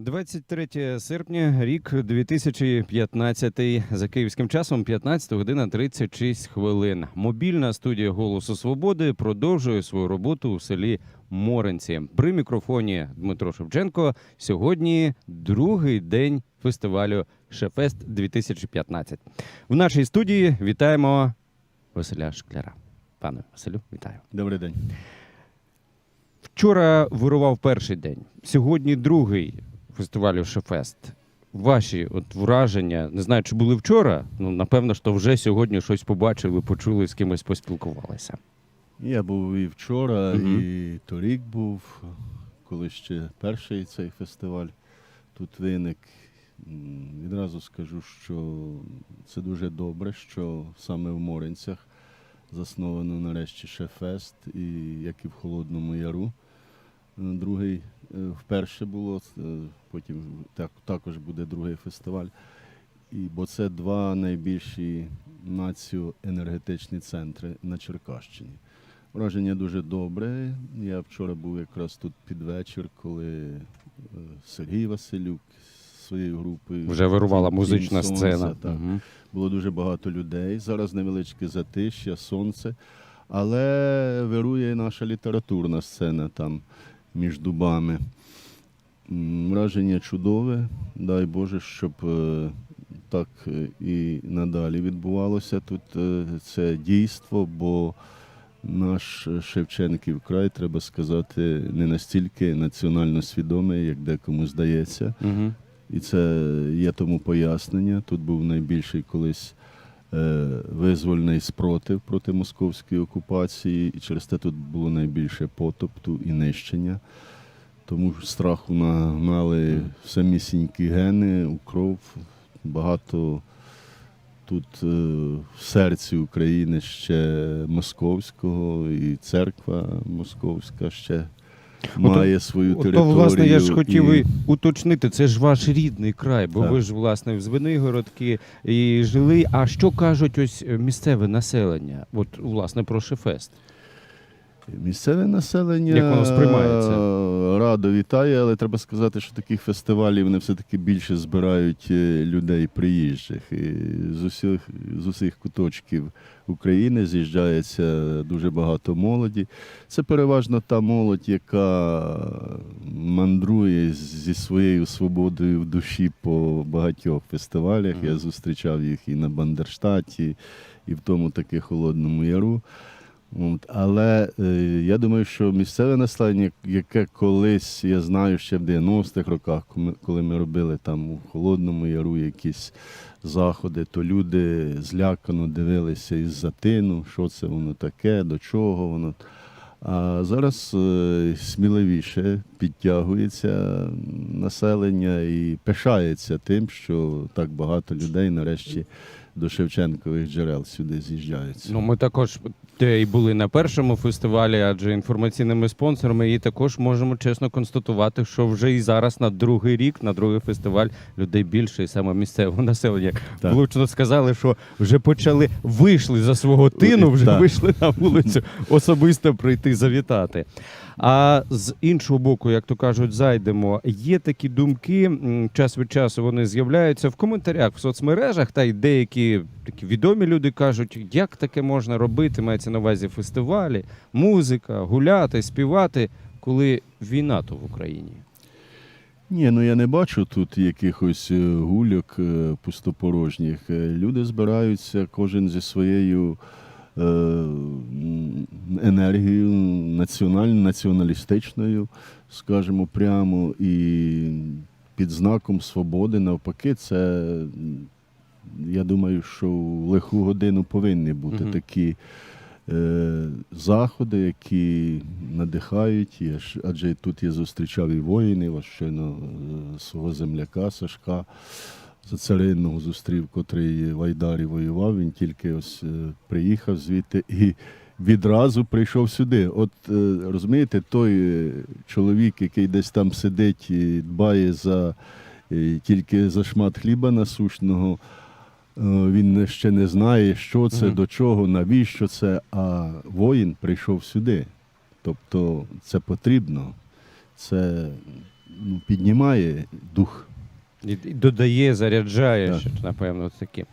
23 серпня, рік 2015, за київським часом 15 година 36 хвилин. Мобільна студія Голосу Свободи продовжує свою роботу у селі Моренці. При мікрофоні Дмитро Шевченко. Сьогодні другий день фестивалю Шефест 2015. В нашій студії вітаємо Василя Шкляра. Пане Василю, вітаю. Добрий день. Вчора вирував перший день, сьогодні другий фестивалю Шефест. Ваші от враження, не знаю, чи були вчора. Ну напевно, що вже сьогодні щось побачили, почули, з кимось поспілкувалися. Я був і вчора, Мгм. і торік був, коли ще перший цей фестиваль тут виник. Відразу скажу, що це дуже добре, що саме в Моринцях засновано нарешті Шефест, і як і в Холодному Яру. Е, Другий е, вперше було, е, потім так, також буде другий фестиваль. І, бо це два найбільші націо-енергетичні центри на Черкащині. Враження дуже добре. Я вчора був якраз тут під вечір, коли Сергій Василюк зі своєю групою Вже вирувала музична сонця», сцена. Так. Мгм. Було дуже багато людей. Зараз невеличке затишя, сонце. Але вирує наша літературна сцена там між дубами. Враження чудове. Дай Боже, щоб е, так е, і надалі відбувалося тут е, це дійство, бо наш Шевченків край, треба сказати, не настільки національно свідомий, як декому здається. Мгм. І це є тому пояснення. Тут був найбільший колись визвольний спротив проти московської окупації, і через те тут було найбільше потопту і нищення. Тому страху нагнали самісінькі гени, у кров. Багато тут е, в серці України ще московського, і церква московська ще має свою От, територію. то, власне, я ж хотів і- і уточнити, це ж ваш рідний край, бо Так. ви ж власне в Звенигородки і жили. А що кажуть ось е, місцеве населення? От власне про Шефест. Місцеве населення Як воно сприймається? е, радо вітає, але треба сказати, що таких фестивалів вони все-таки більше збирають е, людей приїжджих. І з усіх з усіх куточків України з'їжджається дуже багато молоді. Це переважно та молодь, яка мандрує зі своєю свободою в душі по багатьох фестивалях. Я зустрічав їх і на Бандерштаті, і в тому таки Холодному Яру. Але е, я думаю, що місцеве населення, яке колись я знаю ще в 90-х роках, коли ми робили там у Холодному Яру якісь заходи, то люди злякано дивилися із затину, що це воно таке, до чого воно. А зараз е, сміливіше підтягується населення і пишається тим, що так багато людей нарешті до Шевченкових джерел сюди з'їжджаються. Ну, ми також те і були на першому фестивалі, адже інформаційними спонсорами, і також можемо чесно констатувати, що вже і зараз на другий рік, на другий фестиваль людей більше, і саме місцевого населення. Так. Влучно сказали, що вже почали вийшли за свого тину, вже Так. вийшли на вулицю особисто прийти завітати. А з іншого боку, як то кажуть, зайдемо. Є такі думки, час від часу вони з'являються в коментарях в соцмережах, та й деякі такі відомі люди кажуть, як таке можна робити, мається на увазі фестивалі, музика, гуляти, співати, коли війна то в Україні. Ні, ну я не бачу тут якихось е, гульок е, пустопорожніх. Е, Люди збираються кожен зі своєю е, енергією національною, націоналістичною, скажімо прямо, і під знаком свободи, навпаки, це я думаю, що в лиху годину повинні бути Мгм. такі е, заходи, які надихають, Я ж- адже тут я зустрічав і воїнів, щойно е, свого земляка Сашка за царинного зустрів, котрий в Айдарі воював. Він тільки ось е, приїхав звідти і відразу прийшов сюди. От е, розумієте, той чоловік, який десь там сидить і дбає за тільки за шмат хліба насущного. Е, Він ще не знає, що це, Мгм. до чого, навіщо це. А воїн прийшов сюди. Тобто це потрібно. Це ну, піднімає дух. І, додає, заряджає, Так. що, напевно, таке.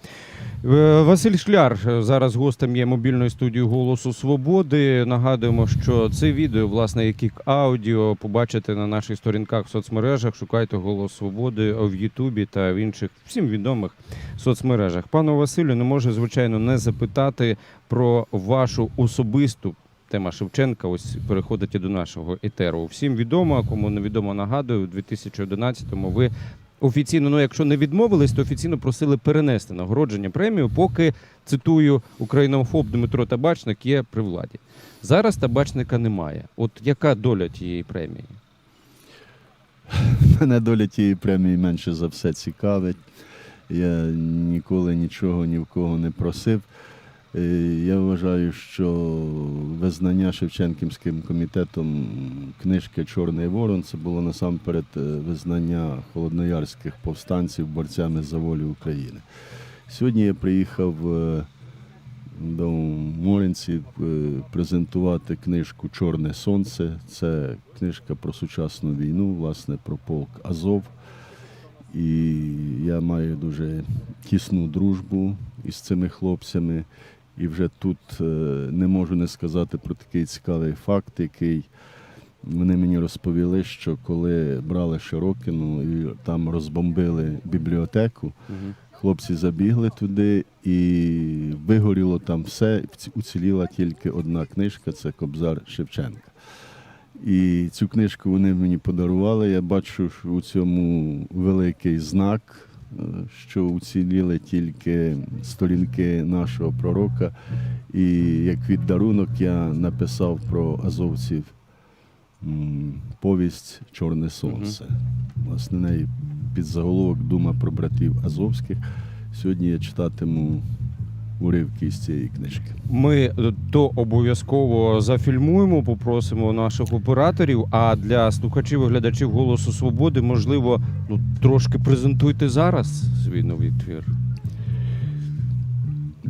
Е, Василь Шкляр е, зараз гостем є мобільної студії Голосу Свободи. Нагадуємо, що це відео, власне, як аудіо, побачите на наших сторінках в соцмережах. Шукайте Голос Свободи в Ютубі та в інших всім відомих соцмережах. Пану Василю, не можу, звичайно, не запитати про вашу особисту. Тема Шевченка ось переходить і до нашого етеру. Всім відомо, кому не відомо, нагадую, у 2011-му ви офіційно, ну якщо не відмовились, то офіційно просили перенести нагородження премію, поки цитую українофоб Дмитро Табачник є при владі. Зараз табачника немає. От яка доля тієї премії? Мене доля тієї премії менше за все цікавить. Я ніколи нічого ні в кого не просив. Е, Я вважаю, що визнання Шевченківським комітетом книжки Чорний Ворон це було насамперед е, визнання холодноярських повстанців борцями за волю України. Сьогодні я приїхав е, до Моринців е, презентувати книжку Чорне Сонце. Це книжка про сучасну війну, власне, про полк Азов. І я маю дуже тісну дружбу із цими хлопцями. І вже тут е, не можу не сказати про такий цікавий факт, який вони мені розповіли, що коли брали Широкіну і там розбомбили бібліотеку, Хлопці забігли туди і вигоріло там все. Уціліла тільки одна книжка це Кобзар Шевченка. І цю книжку вони мені подарували. Я бачу що у цьому великий знак, що уціліли тільки сторінки нашого пророка. І як віддарунок я написав про азовців повість Чорне сонце. Власне, неї під заголовок Дума про братів Азовських. Сьогодні я читатиму уривки з цієї книжки. Ми е, то обов'язково зафільмуємо, попросимо наших операторів. А для слухачів і глядачів голосу свободи, можливо, ну трошки презентуйте зараз свій новий твір.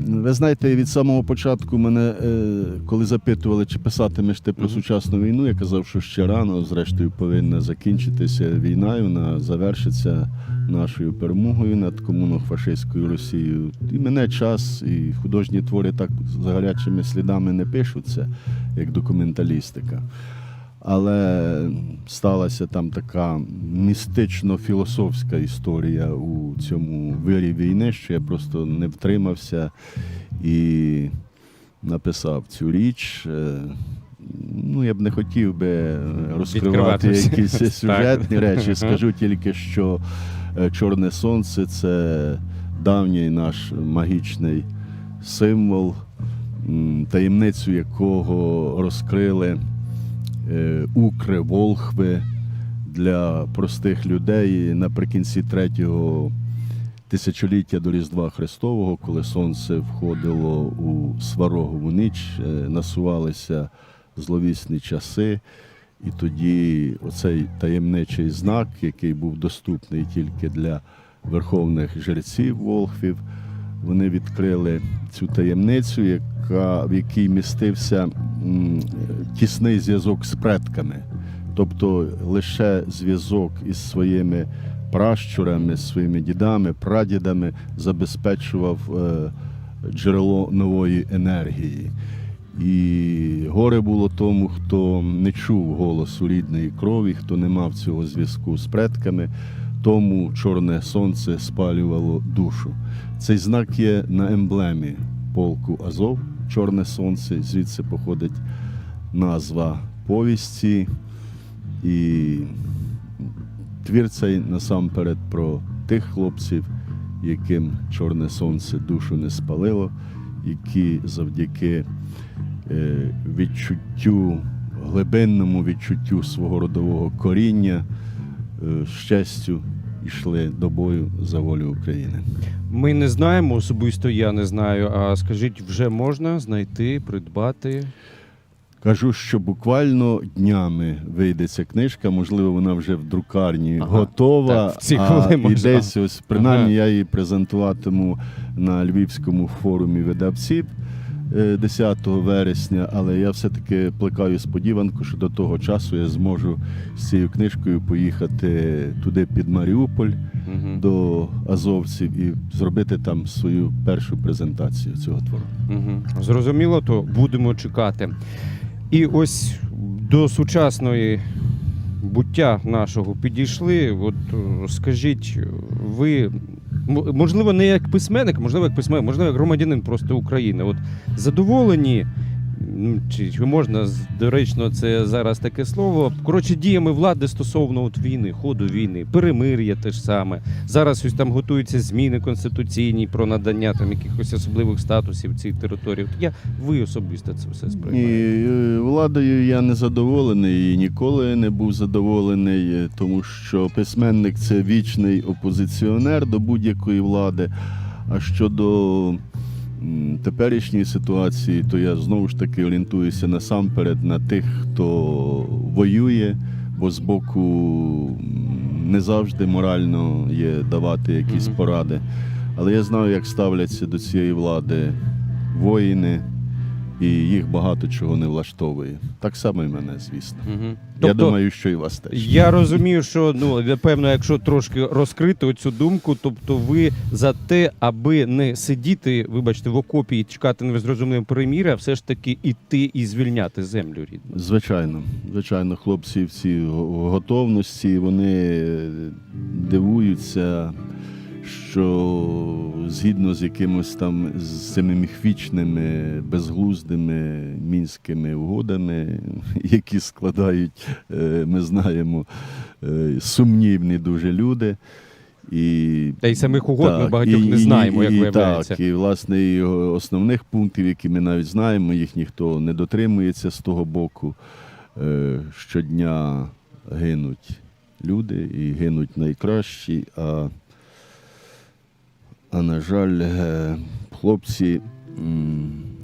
Ви знаєте, від самого початку мене, е, коли запитували, чи писатимеш ти про сучасну війну, я казав, що ще рано, зрештою, повинна закінчитися війна, і вона завершиться нашою перемогою над комуно-фашистською Росією. І мене час, і художні твори так за гарячими слідами не пишуться, як документалістика. Але сталася там така містично-філософська історія у цьому вирі війни, що я просто не втримався і написав цю річ. Е, Ну, я б не хотів би розкривати якісь сюжетні речі. Скажу тільки, що е, Чорне Сонце це давній наш магічний символ, таємницю якого розкрили укри, волхви для простих людей наприкінці третього тисячоліття до Різдва Христового, коли сонце входило у сварогову ніч, е, насувалися зловісні часи. І тоді оцей таємничий знак, який був доступний тільки для верховних жреців волхвів, вони відкрили цю таємницю, яка, в якій містився тісний зв'язок з предками. Тобто лише зв'язок із своїми пращурами, своїми дідами, прадідами забезпечував е, джерело нової енергії. І горе було тому, хто не чув голосу рідної крові, хто не мав цього зв'язку з предками, тому чорне сонце спалювало душу. Цей знак є на емблемі полку Азов, чорне сонце, звідси походить назва повісті. І твір цей насамперед про тих хлопців, яким чорне сонце душу не спалило, які завдяки е, відчуттю, глибинному відчуттю свого родового коріння, е, щастю йшли до бою за волю України. Ми не знаємо, особисто я не знаю. А скажіть, вже можна знайти, придбати? Кажу, що буквально днями вийде ця книжка, можливо, вона вже в друкарні Ага, готова. так, в а і можна. десь ось принаймні Ага. я її презентуватиму на Львівському форумі видавців 10 вересня, але я все-таки плекаю сподіванку, що до того часу я зможу з цією книжкою поїхати туди під Маріуполь Угу. до азовців і зробити там свою першу презентацію цього твору. Угу. Зрозуміло, то будемо чекати. І ось до сучасної буття нашого підійшли. От е, скажіть, ви можливо, не як письменник, можливо, як письменник, можливо, як громадянин просто України. От задоволені. М, Чи, чи можна доречно це зараз таке слово? Коротше, діями влади стосовно от війни, ходу війни, перемир'я те ж саме. Зараз ось там готуються зміни конституційні про надання там якихось особливих статусів цих територій. От Я ви особисто це все сприймаєте? е, владою я не задоволений і ніколи не був задоволений, е, тому що письменник це вічний опозиціонер до будь-якої влади. А щодо м, теперішньої ситуації, то я знову ж таки орієнтуюся насамперед на тих, хто воює, бо з боку не завжди морально є давати якісь поради. Але я знаю, як ставляться до цієї влади воїни, і їх багато чого не влаштовує. Так само і мене, звісно. Угу. я думаю, що і вас теж. Я розумію, що ну напевно, якщо трошки розкрити оцю думку, тобто ви за те, аби не сидіти, вибачте, в окопі і чекати незрозумілого переміря, а все ж таки іти і звільняти землю рідну. Звичайно, звичайно, хлопці в готовності вони дивуються, що згідно з якимось там з цими безглуздими мінськими угодами, які складають, е, ми знаємо, е, сумнівні дуже люди. І Та й самих угод ми багатьох і- не і- знаємо, як і, виявляється. Так, і власне і основних пунктів, які ми навіть знаємо, їх ніхто не дотримується з того боку. Е, Щодня гинуть люди і гинуть найкращі. А, а на жаль, е, хлопці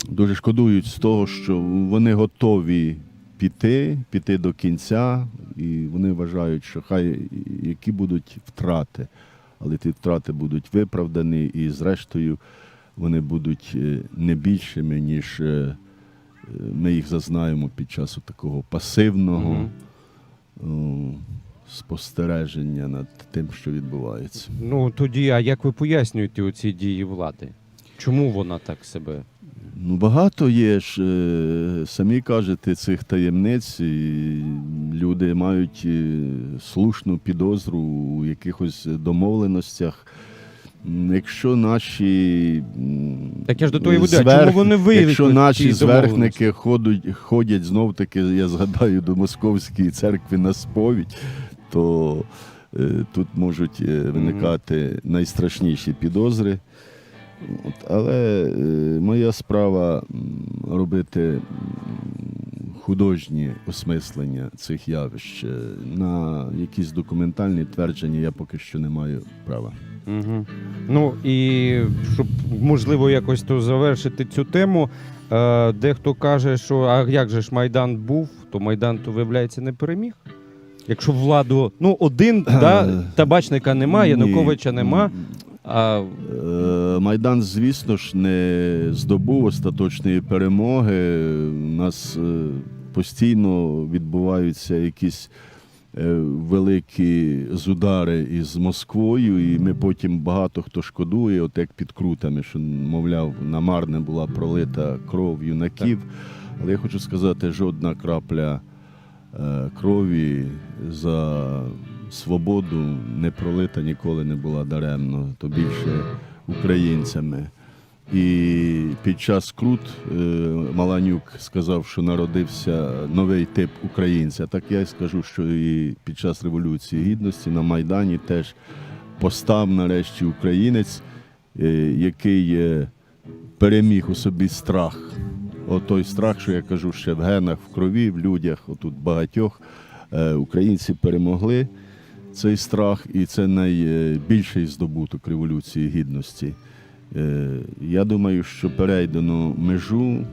дуже шкодують з того, що вони готові піти, піти до кінця, і вони вважають, що хай які будуть втрати але ті втрати будуть виправдані, і зрештою вони будуть е, не більшими, ніж е, ми їх зазнаємо під час такого пасивного Мгм. о, спостереження над тим, що відбувається. Ну тоді, а як ви пояснюєте оці дії влади? Чому вона так себе? Ну, багато є ж, е, самі кажете, цих таємниць. І люди мають е, слушну підозру у якихось домовленостях. Якщо наші Так я ж до того веду. Зверх- Чому вони виявили Якщо наші зверхники ходять, ходять знов таки, я згадаю, до московської церкви на сповідь, то е, тут можуть е, виникати найстрашніші підозри. От, але е, моя справа робити художні осмислення цих явищ. На якісь документальні твердження я поки що не маю права. Угу. Ну і щоб можливо якось то завершити цю тему. Дехто каже, що а як же ж Майдан був, то Майдан то виявляється не переміг. Якщо владу, ну один, да, табачника нема, Януковича нема. А Е, Майдан, звісно ж, не здобув остаточної перемоги. У нас е, постійно відбуваються якісь е, великі зудари із Москвою, і ми потім багато хто шкодує, от як під крутами, що, мовляв, намарне була пролита кров юнаків. Але я хочу сказати, жодна крапля е, крові за свободу не пролита ніколи не була даремно, то більше українцями. І під час крут е, Маланюк сказав, що народився новий тип українця. Так я й скажу, що і під час Революції Гідності на Майдані теж постав нарешті українець, е, який е, переміг у собі страх. Отой страх, що я кажу, ще в генах, в крові, в людях, отут багатьох е, українці перемогли цей страх, і це найбільший здобуток Революції Гідності. Е, Я думаю, що перейдено межу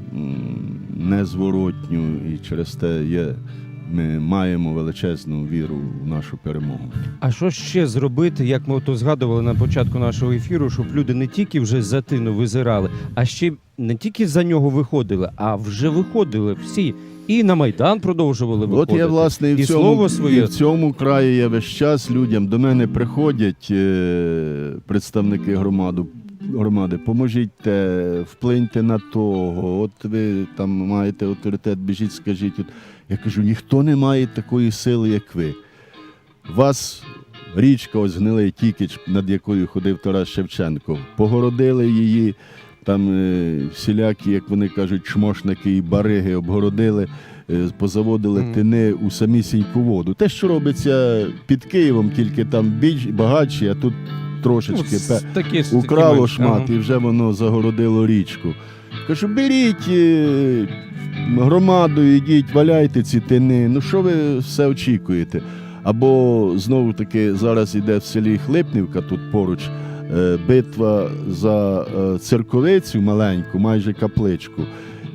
незворотню, і через те є ми маємо величезну віру в нашу перемогу. А що ще зробити, як ми ото згадували на початку нашого ефіру, щоб люди не тільки вже за тину визирали, а ще не тільки за нього виходили, а вже виходили всі. І на Майдан продовжували От я власне і в І цьому, слово своє. і в цьому краї я весь час людям до мене приходять е, представники громаду. Громади, поможіть, вплиньте на того. От ви там маєте авторитет, біжіть, скажіть. От я кажу, ніхто не має такої сили, як ви. Вас річка ось гнилий Тікіч, над якою ходив Тарас Шевченко. Погородили її, там е, всілякі, як вони кажуть, чмошники і бариги обгородили, е, позаводили Мгм. тини у самісіньку воду. Те, що робиться під Києвом, тільки там більш багатші, а тут трошечки з- пе- такі, украло такими- шмат, Ага. і вже воно загородило річку. Кажу, беріть е, громаду, ідіть, валяйте ці тини. Ну що ви все очікуєте? Або знову таки зараз іде в селі Хлипнівка, тут поруч е, битва за е, церковицю маленьку, майже капличку.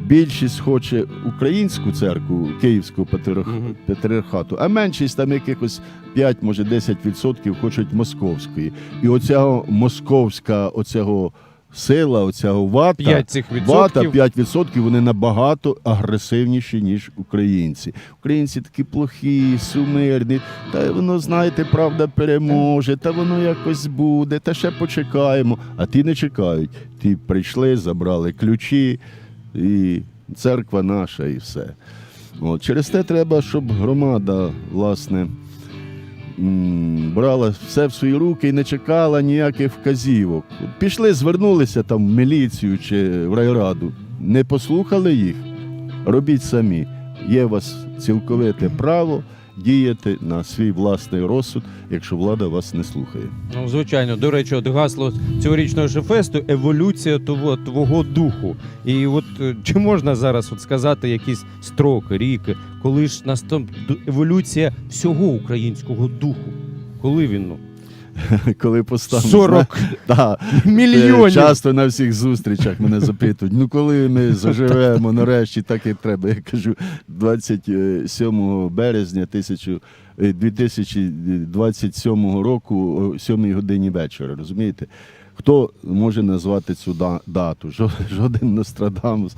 Більшість хоче українську церкву Київського патріарх- патріархату, а меншість там якихось 5, може 10% хочуть московської. І оця московська оцього сила, оцього вата, 5 цих вата 5% вони набагато агресивніші, ніж українці. Українці такі плохі, сумирні, та воно, знаєте, правда переможе, та воно якось буде, та ще почекаємо. А ті не чекають. Ті прийшли, забрали ключі, і церква наша, і все. От, через те треба, щоб громада, власне, брала все в свої руки і не чекала ніяких вказівок. Пішли, звернулися там в міліцію чи в райраду, не послухали їх, робіть самі. Є у вас цілковите право діяти на свій власний розсуд, якщо влада вас не слухає. Ну, звичайно, до речі, от гасло цьогорічного шефесту еволюція того твого духу. І от е, чи можна зараз от сказати якісь строки, ріки, коли ж наступ еволюція всього українського духу? Коли він ну, Коли поставимо 40 Да. мільйонів. Е, Часто на всіх зустрічах мене запитують, ну коли ми заживемо, нарешті так і треба. Я кажу, 27 березня е, 2027 року о 7 годині вечора, розумієте? Хто може назвати цю дату? Жоден Нострадамус,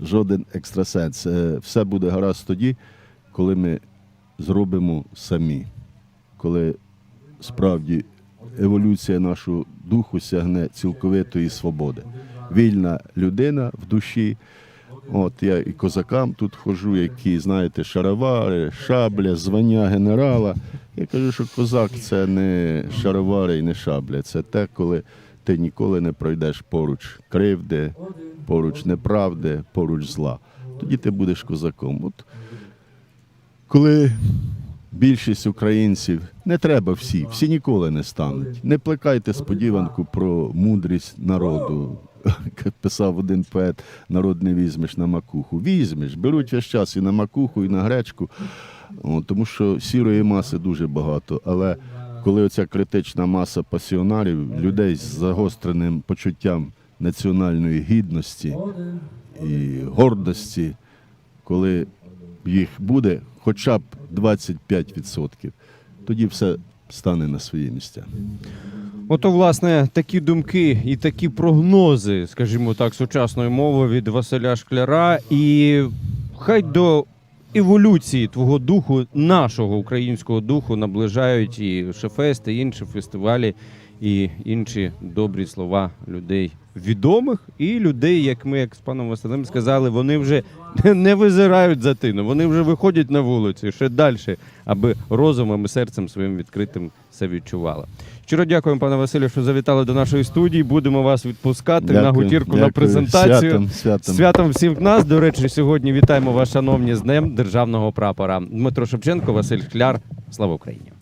жоден екстрасенс. Е, Все буде гаразд тоді, коли ми зробимо самі, коли справді еволюція нашого духу сягне цілковитої свободи. Вільна людина в душі. От я і козакам тут ходжу, які, знаєте, шаровари, шабля, звання генерала. Я кажу, що козак це не шаровари і не шабля. Це те, коли ти ніколи не пройдеш поруч кривди, поруч неправди, поруч зла. Тоді ти будеш козаком. От коли більшість українців, не треба всі, всі ніколи не стануть. Не плекайте сподіванку про мудрість народу. Як Писав один поет, народ не візьмеш на макуху. Візьмеш, беруть весь час і на макуху, і на гречку, тому що сірої маси дуже багато. Але коли оця критична маса пасіонарів, людей з загостреним почуттям національної гідності і гордості, коли їх буде хоча б 25%, тоді все стане на свої місця. Ото, власне, такі думки і такі прогнози, скажімо так, сучасною мовою від Василя Шкляра. І хай до еволюції твого духу, нашого українського духу, наближають і Шефест, і інші фестивалі, і інші добрі слова людей відомих, і людей, як ми, як з паном Василем сказали, вони вже не визирають за тину, вони вже виходять на вулицю ще далі, аби розумом і серцем своїм відкритим це відчували. Щиро дякуємо, пане Василю, що завітали до нашої студії. Будемо вас відпускати на Дякую, гутірку на презентацію. Святом, святом. Святом всіх нас. До речі, сьогодні вітаємо вас, шановні, з Днем Державного прапора. Дмитро Шевченко, Василь Шкляр. Слава Україні!